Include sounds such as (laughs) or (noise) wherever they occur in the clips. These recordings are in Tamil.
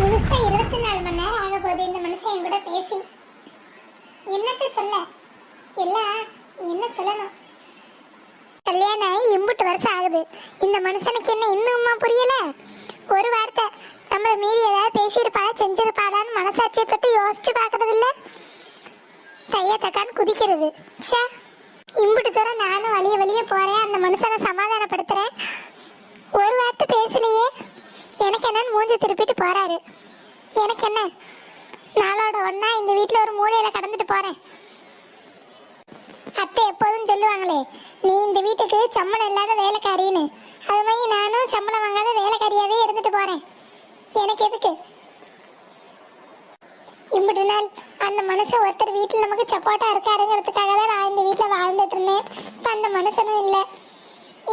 முழுசா இருபத்தி நாலு மணி நேரம் ஆக போகுது. இந்த மனுஷன் என் கூட பேசி. என்னத்த சொல்ல? எல்லாம் என்ன சொல்லணும்? கல்யாணம் ஆகி இம்புட்டு வருஷம் ஆகுது. இந்த மனுஷனுக்கு என்ன இன்னுமா புரியல? ஒரு வார்த்தை நம்மள மீறி ஏதாவது பேசியிருப்பாடா செஞ்சிருப்பாடான்னு மனசாட்சியை தொட்டு யோசிச்சு பார்க்கறது இல்லை தைய தக்கான்னு குதிக்கிறது. ச்சே இம்புட்டு தூரம் நானும் வழிய வழிய போறேன். அந்த மனுஷனை சமாதானப்படுத்துறேன். ஒரு வார்த்தை பேசலையே. எனக்கு என்னன்னு மூஞ்சி திருப்பிட்டு போறாரு. எனக்கு என்ன? நாளோட ஒன்னா இந்த வீட்டில் ஒரு மூலையில கடந்துட்டு போறேன். அத்தை எப்போதும் சொல்லுவாங்களே நீ இந்த வீட்டுக்கு சம்பளம் இல்லாத வேலைக்காரின்னு. அது மாதிரி நானும் சம்பளம் வாங்காத வேலைக்காரியாவே இருந்துட்டு போறேன். எனக்கு எதுக்கு? இம்பிட்டு நாள் அந்த மனுஷன் ஒருத்தர் வீட்டில் நமக்கு சப்போட்டா இருக்காருங்கிறதுக்காக தான் நான் இந்த வீட்டில் வாழ்ந்துட்டு இருந்தேன். இப்போ அந்த மனுஷனும் இல்லை.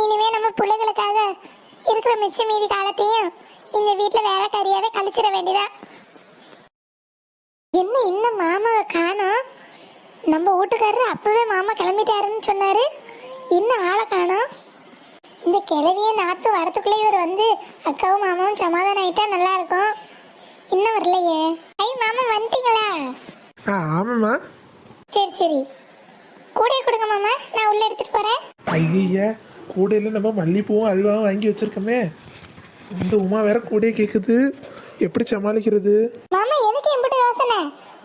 இனிமே நம்ம பிள்ளைகளுக்காக இருக்கிற மிச்ச மீதி காலத்தையும் இந்த வீட்டில் வேலைக்காரியாவே கழிச்சிட வேண்டியதா? என்ன இன்னும் மாமாவை காணோம் நம்ம வீட்டுக்காரரு அப்பவே மாமா கிளம்பிட்டாருன்னு சொன்னாரு. இன்னும் ஆளை காணோம் இந்த கிளவிய நாத்து வரத்துக்குள்ளே இவர் வந்து அக்காவும் மாமாவும் சமாதானம் ஆயிட்டா நல்லா இருக்கும். இன்னும் வரலையே. ஐ மாமா வந்துட்டீங்களா? ஆ ஆமாம்மா. சரி சரி. கூடைய கொடுங்க மாமா. நான் உள்ள எடுத்துட்டு போறேன். ஐய கூடையில் நம்ம மல்லிப்பூவும் அல்வாவும் வாங்கி வச்சிருக்கோமே. இந்த உமா வேற கூடையை கேட்குது எப்படி சமாளிக்கிறது? மாமா எதுக்கு எம்பிட்டு யோசனை?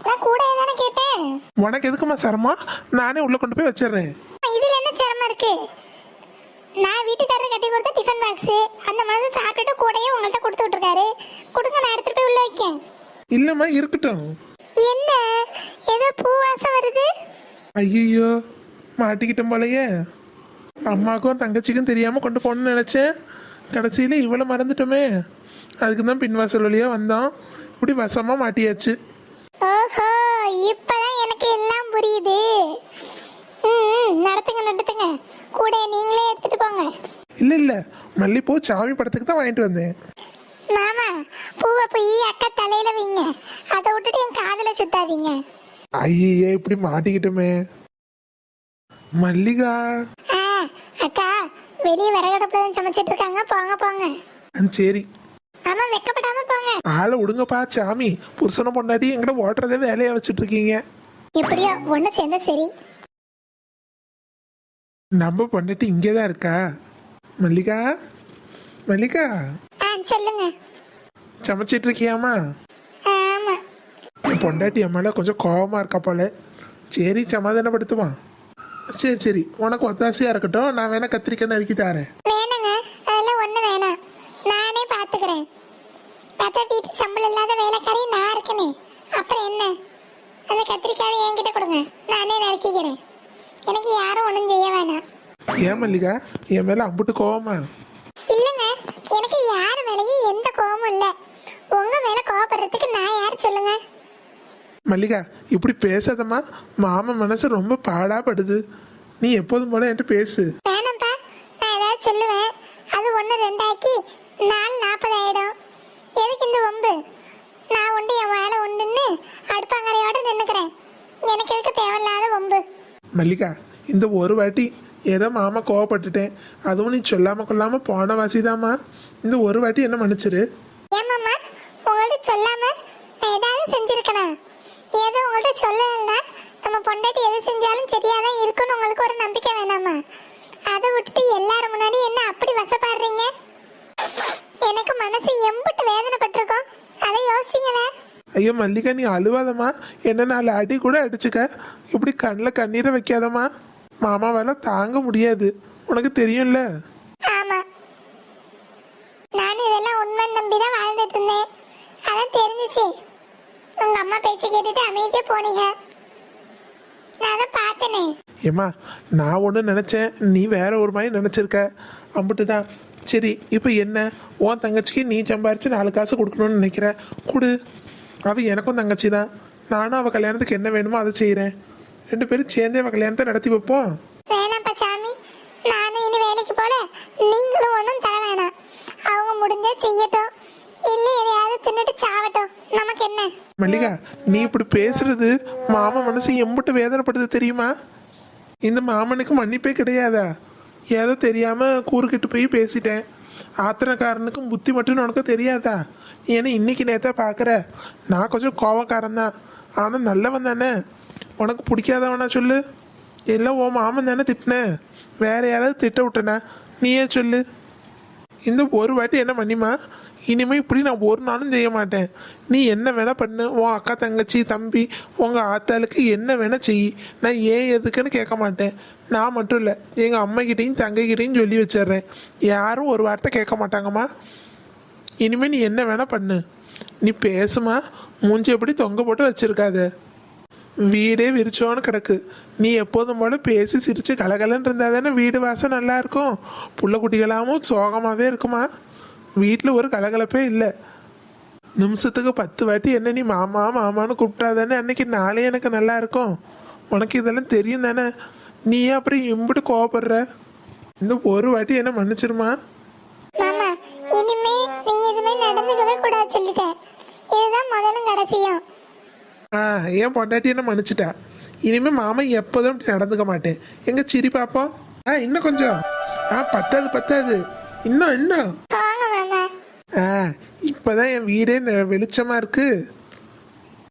நான் கூடைய தானே கேட்டேன். உனக்கு எதுக்குமா சிரமம்? நானே உள்ள கொண்டு போய் வச்சிடுறேன். இதுல என்ன சிரமம் இருக்கு? நான் வீட்டுக்காரர் கட்டி கொடுத்த டிஃபன் பாக்ஸ் அந்த மாதிரி சாப்பிட்டுட்டு கூடையே உங்கள்கிட்ட கொடுத்து விட்டுருக்காரு. கொடுங்க நான் எடுத்துட்டு போய் உள்ள வைக்கேன். இல்லைம்மா இருக்கட்டும். என்ன? ஏதோ பூ வாசம் வருது? ஐயோ மாட்டிக்கிட்டோம் போலயே. அம்மாக்கும் தங்கச்சிக்கும் தெரியாம கொண்டு போகணும்னு நினைச்சேன். கடைசியில இவளை மறந்துட்டோமே. அதுக்கு தான் பின்வாசல் வழியா வந்தோம் இப்படி வசமா மாட்டியாச்சு. ஓஹோ இப்பதான் எனக்கு எல்லாம் புரியுது. நடத்துங்க நடத்துங்க. கூடைய நீங்களே எடுத்துட்டு போங்க. இல்ல இல்ல. மல்லிப்பூ சாமி படத்துக்கு தான் வாங்கிட்டு வந்தேன். மாமா பூவை போய் அக்கா தலையில வைங்க. அதை விட்டுட்டு என் காதுல சுத்தாதீங்க. ஐயே இப்படி மாட்டிக்கிட்டோமே. மல்லிகா. ஆ அக்கா. வெளியே விறகடுப்புல தான் சமைச்சிட்டு இருக்காங்க. போங்க போங்க. சரி. ஆமா வெக்கப்படாம போங்க. ஆளை விடுங்கப்பா சாமி. புருஷனை பொண்டாட்டி எங்கிட்ட ஓட்டுறதே வேலையா வச்சுட்டு இருக்கீங்க. எப்படியோ ஒண்ணு சேர்ந்தா சரி. நம்ம பொண்டாட்டி இங்கே தான் இருக்கா? மல்லிகா? மல்லிகா? ஆ சொல்லுங்க. சமைச்சிட்டு இருக்கியாமா ஆமா. பொண்டாட்டி அம்மால கொஞ்சம் கோவமா இருக்கா போல. சரி சமாதானப்படுத்துவான் சரி சரி. உனக்கு ஒத்தாசையா இருக்கட்டும். நான் வேணா கத்திரிக்காய் நறுக்கி தரேன். வேணாங்க. அதெல்லாம் ஒண்ணு வேணாம். நானே பாத்துக்கிறேன். பார்த்தா வீட்டு சம்பளம் இல்லாத வேலைக்காரி நான் இருக்கனே. அப்புறம் என்ன? அந்த கத்திரிக்காவை என்கிட்ட கொடுங்க. நானே நறுக்கிக்கிறேன். எனக்கு யாரும் ஒண்ணும் செய்ய வேணாம். ஏன் மல்லிகா? என் மேல அம்புட்டு கோவமா இல்லைங்க எனக்கு யார் மேலேயும் எந்த கோவமும் இல்லை உங்க மேல கோவப்படுறதுக்கு நான் யார் சொல்லுங்க மல்லிகா இப்படி பேசாதம்மா. மாமா மனசு ரொம்ப பாடாப்படுது. நீ எப்போதும் போல என்கிட்ட பேசு. வேணாம்ப்பா நான் ஏதாவது சொல்லுவேன். அது ஒன்று ரெண்டாக்கி நாலு நாற்பது ஆயிடும் எதுக்கு இந்த வம்பு? நான் உண்டு என் வேலை உண்டுன்னு அடுப்பாங்கரையோட நின்றுக்கிறேன் எனக்கு எதுக்கு தேவையில்லாத வம்பு? மல்லிகா இந்த ஒரு வாட்டி ஏதோ மாமா கோவப்பட்டுட்டேன். அதுவும் நீ சொல்லாம கொள்ளாம போன வாசிதாம்மா. இந்த ஒரு வாட்டி என்ன மன்னிச்சிரு? ஏமாம்மா உங்கள்ட்ட சொல்லாம நான் ஏதாவது செஞ்சிருக்கணும் ஏதோ உங்கள்ட்ட சொல்லலைன்னா நம்ம பொண்டாட்டி எது செஞ்சாலும் சரியாக தான் இருக்குன்னு உங்களுக்கு ஒரு நம்பிக்கை வேணாமா? அதை விட்டுட்டு எல்லாரும் முன்னாடி என்ன அப்படி வசப்பாடுறீங்க? எனக்கு மனசு எம்பிட்டு வேதனைப்பட்டிருக்கோம். அதை யோசிச்சிங்களே. ஐயோ மல்லிகா நீ அழுவாதம்மா. என்ன நாலு அடி கூட அடிச்சுக்க. இப்படி கண்ணில் கண்ணீரை வைக்காதம்மா. மாமாவால தாங்க முடியாது. உனக்கு தெரியும்ல? ஆமா. நானும் இதெல்லாம் உண்மை நம்பி தான் வாழ்ந்துட்டு இருந்தேன். அதான் தெரிஞ்சிச்சு. உங்க அம்மா பேச்சு கேட்டுட்டு அமைதியா போனீங்க. நான் அதை பார்த்தேனே. ஏம்மா நான் ஒன்று நினச்சேன் நீ வேற ஒரு மாதிரி நினச்சிருக்க. அம்பிட்டு தான் சரி இப்போ என்ன? உன் தங்கச்சிக்கு நீ சம்பாரிச்சு நாலு காசு கொடுக்கணும்னு நினைக்கிற. கொடு. அவ எனக்கும் தங்கச்சி தான் நானும் அவள் கல்யாணத்துக்கு என்ன வேணுமோ அதை செய்கிறேன் ரெண்டு பேரும் சேர்ந்தே அவள் கல்யாணத்தை நடத்தி வைப்போம். வேணாம்ப்பா சாமி. நானும் இனி வேலைக்கு போல நீங்களும் ஒன்றும் தர வேணாம். அவங்க முடிஞ்சா செய்யட்டும். இல்லை எதையாவது தின்னுட்டு சாவட்டும். நமக்கு என்ன மல்லிகா நீ இப்படி பேசுறது மாமா மனசு எம்புட்டு வேதனைப்படுது தெரியுமா? இந்த மாமனுக்கு மன்னிப்பே கிடையாதா? ஏதோ தெரியாம கூறுகிட்டு போய் பேசிட்டேன். ஆத்திரக்காரனுக்கும் புத்தி மட்டும் உனக்கு தெரியாதா? ஏன்னா இன்னைக்கு நேத்தா பார்க்குற நான் கொஞ்சம் கோவக்காரன் தான் ஆனால் நல்லவன் தானே. உனக்கு பிடிக்காதவனா சொல்லு. எல்லாம் ஓ மாமன் தானே திட்டினேன் வேற யாராவது திட்ட விட்டனா? நீயே சொல்லு. இந்த ஒரு வாட்டி என்ன பண்ணிமா இனிமேல் இப்படி நான் ஒரு நாளும் செய்ய மாட்டேன். நீ என்ன வேணால் பண்ணு. உன் அக்கா தங்கச்சி தம்பி உங்கள் ஆத்தாளுக்கு என்ன வேணால் செய். நான் ஏன் எதுக்குன்னு கேட்க மாட்டேன். நான் மட்டும் இல்லை எங்கள் அம்மைக்கிட்டையும் தங்கைக்கிட்டேயும் சொல்லி வச்சிடுறேன். யாரும் ஒரு வார்த்தை கேட்க மாட்டாங்கம்மா. இனிமேல் நீ என்ன வேணால் பண்ணு. நீ பேசுமா மூஞ்சி எப்படி தொங்க போட்டு வச்சிருக்காத. வீடே விரிச்சோன்னு கிடக்கு. நீ எப்போதும் போல பேசி சிரித்து கலகலன்னு இருந்தால் தானே வீடு வாசம் நல்லாயிருக்கும் புள்ள குட்டிகளாகவும் சோகமாகவே இருக்குமா? வீட்டில் ஒரு கலகலப்பே இல்லை. நிமிஷத்துக்கு பத்து வாட்டி என்ன நீ மாமா மாமான்னு கூப்பிட்டா தானே அன்னைக்கு நாளே எனக்கு நல்லா இருக்கும். உனக்கு இதெல்லாம் தெரியும் தானே? நீ அப்புறம் இம்பிட்டு கோவப்படுற? இந்த ஒரு வாட்டி என்ன மன்னிச்சிருமா? மாமா இனிமே நீங்க இதுமே நடந்துக்கவே கூடாது சொல்லிட்டேன். இதுதான் முதலும் கடைசியும். ஆ ஏன் பொண்டாட்டி என்ன மன்னிச்சிட்டா? இனிமே மாமா எப்போதும் இப்படி நடந்துக்க மாட்டேன். எங்க சிரி பாப்போம் ஆ இன்னும் கொஞ்சம். ஆ பத்தாது பத்தாது. இன்னும் இன்னும். ஆ இப்போதான் என் வீடே வெளிச்சமாக இருக்குது இருக்கு.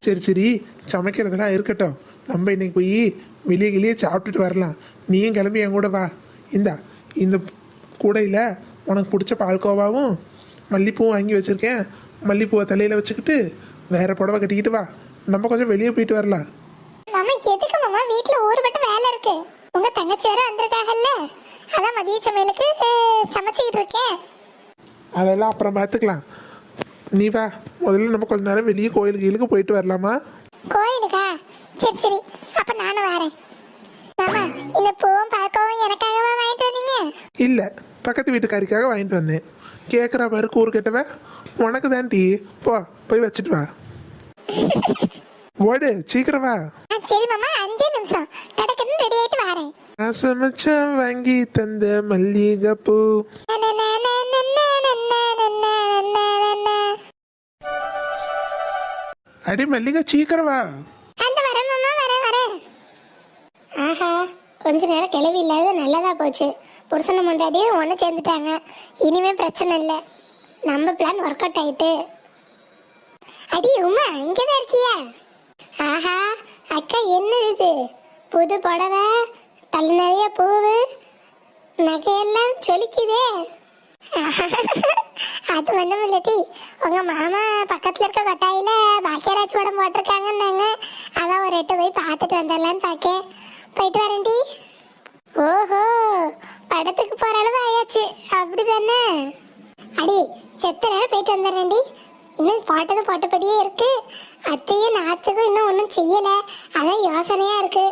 சரி சரி சமைக்கிறதுலாம் இருக்கட்டும். நம்ம இன்னைக்கு போய் வெளியே கிளியே சாப்பிட்டுட்டு வரலாம். நீயும் கிளம்பி என் கூட வா. இந்தா இந்த கூடையில் உனக்கு பிடிச்ச பால்கோவாவும் மல்லிப்பூவும் வாங்கி வச்சிருக்கேன். மல்லிப்பூவை தலையில் வச்சுக்கிட்டு வேற புடவை கட்டிக்கிட்டு வா. நம்ம கொஞ்சம் வெளியே போயிட்டு வரலாம். மாமா எதுக்கு மாமா? வீட்ல ஊறுபட்ட வேலை இருக்கு. உங்க தங்கச்சி வேற வந்திருக்காங்கல்ல அதான் மதிய சமையலுக்கு அஹ், சமைச்சுக்கிட்டு இருக்கேன். அதெல்லாம் அப்புறம் பார்த்துக்கலாம் நீ வா. முதல்ல நம்ம கொஞ்ச நேரம் வெளியே கோயிலுக்கு கீழுக்கு போயிட்டு வரலாமா? கோயிலுக்கா? சரி சரி. அப்ப நானும் வரேன். மாமா இந்த பூவும் பார்க்கவும் எனக்காகவா வாங்கிட்டு வந்தீங்க? இல்லை பக்கத்து வீட்டுக்காரிக்காக வாங்கிட்டு வந்தேன். கேட்குற பாரு கூறு கெட்டவ. உனக்கு தான் டீ. போ போய் வச்சுட்டு வா. ஓடு சீக்கிரம் வா. சரி மாமா அஞ்சே நிமிஷம். கடக்கன்னு ரெடி ஆயிட்டு வரேன். நான் வாங்கி தந்த மல்லிகை பூ அடி மல்லிகா சீக்கிரம் வா. அந்த வரேன் மாமா வரேன் வரேன் ஆஹா கொஞ்ச நேரம் கிளவி இல்லாத நல்லதா போச்சு. புருஷனை முன்னாடியும் ஒன்று சேர்ந்துட்டாங்க. இனிமே பிரச்சனை இல்லை. நம்ம பிளான் ஒர்க் அவுட் ஆயிட்டு. அடி உமா இங்கே தான் இருக்கியா? ஆஹா அக்கா என்னது இது? புது புடவை தலை நிறைய பூவு நகையெல்லாம் சொலிக்குதே. (laughs) அது ஒன்றும் முல்லட்டி உங்க மாமா பக்கத்துல இருக்க கொட்டாயில பாக்கியராஜ் படம் போட்டிருக்காங்கன்னாங்க. அதான் ஒரு எட்டு போய் பார்த்துட்டு வந்துடலான்னு பார்க்கேன் போயிட்டு வரேன்டி ஓஹோ படத்துக்கு போற அளவு ஆயாச்சு. அப்படிதானே? அடி செத்த நேரம் போயிட்டு வந்துடுறேன்டி இன்னும் போட்டது போட்டபடியே இருக்கு. அத்தையும் நாத்துக்கும் இன்னும் ஒன்றும் செய்யல. அதான் யோசனையா இருக்கு.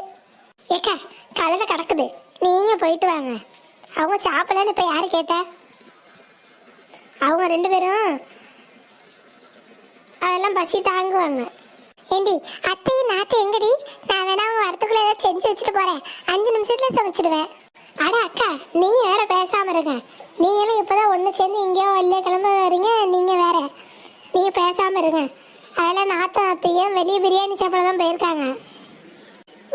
ஏக்கா கழுத கிடக்குது. நீங்க போயிட்டு வாங்க. அவங்க சாப்பிடலன்னு இப்ப யாரு கேட்டா? அவங்க ரெண்டு பேரும் அதெல்லாம் பசி தாங்குவாங்க. ஏண்டி அத்தையும் நாத்தை எங்கடி? நான் வேணா அவங்க வரத்துக்குள்ள ஏதாவது செஞ்சு வச்சுட்டு போறேன். அஞ்சு நிமிஷத்துல சமைச்சிடுவேன் அட அக்கா நீ வேற பேசாம இருங்க. நீங்களும் இப்பதான் ஒண்ணு சேர்ந்து எங்கேயோ வெளியே கிளம்ப வரீங்க நீங்க வேற. நீங்க பேசாம இருங்க. அதெல்லாம் நாத்த அத்தையும் வெளியே பிரியாணி சாப்பிட தான் போயிருக்காங்க.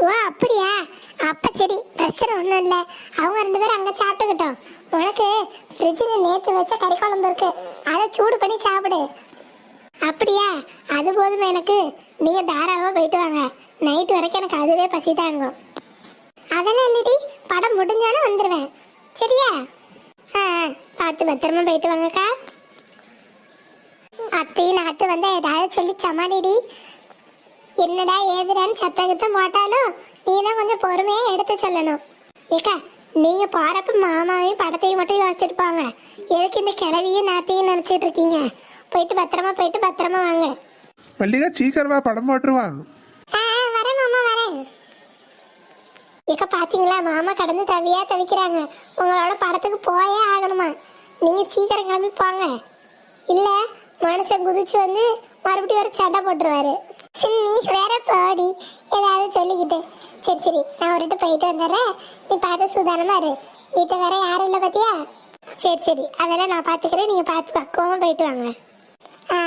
ஓ அப்படியா? அப்ப சரி பிரச்சனை ஒன்றும் இல்லை. அவங்க ரெண்டு பேரும் அங்கே சாப்பிட்டுக்கிட்டோம். உனக்கு ஃப்ரிட்ஜில் நேற்று வச்ச கறி குழம்பு இருக்கு. அதை சூடு பண்ணி சாப்பிடு. அப்படியா? அது போதும் எனக்கு? நீங்கள் தாராளமாக போயிட்டு வாங்க. நைட்டு வரைக்கும் எனக்கு அதுவே பசி தாங்கும் அதெல்லாம் இல்லடி படம் முடிஞ்சாலும் வந்துடுவேன் சரியா? ஆ பார்த்து பத்திரமா போயிட்டு வாங்கக்கா. அத்தையும் நாத்து வந்து ஏதாவது சொல்லி சமாளிடி. என்னடா ஏதுடான்னு சத்தகத்தம் போட்டாலும் நீ தான் கொஞ்சம் பொறுமையாக எடுத்து சொல்லணும். ஏக்கா நீங்க போறப்ப மாமாவையும் படத்தையும் மட்டும் யோசிச்சுட்டு போங்க எதுக்கு இந்த கிளவியும் நாத்தையும் நினைச்சிட்டு இருக்கீங்க போயிட்டு பத்திரமா போயிட்டு பத்திரமா வாங்க. மல்லிகா சீக்கிரம் படம் போட்டுருவா வரேன் மாமா வரேன். ஏக்கா பாத்தீங்களா? மாமா கடந்து தவியா தவிக்கிறாங்க. உங்களோட படத்துக்கு போயே ஆகணுமா? நீங்க சீக்கிரம் கிளம்பி போங்க. இல்ல மனுஷன் குதிச்சு வந்து மறுபடியும் ஒரு சண்டை போட்டுருவாரு. நீ வேற போடி. ஏதாவது சொல்லிக்கிட்டு. சரி சரி நான் ஒருட்டு போயிட்டு வந்துடுறேன். நீ பார்த்து சுதானமா இரு. வீட்டில் வேற யாரும் இல்லை பார்த்தியா சரி சரி அதெல்லாம் நான் பார்த்துக்கிறேன். நீங்கள் பார்த்து பக்குவமாக போயிட்டு வாங்க. ஆ.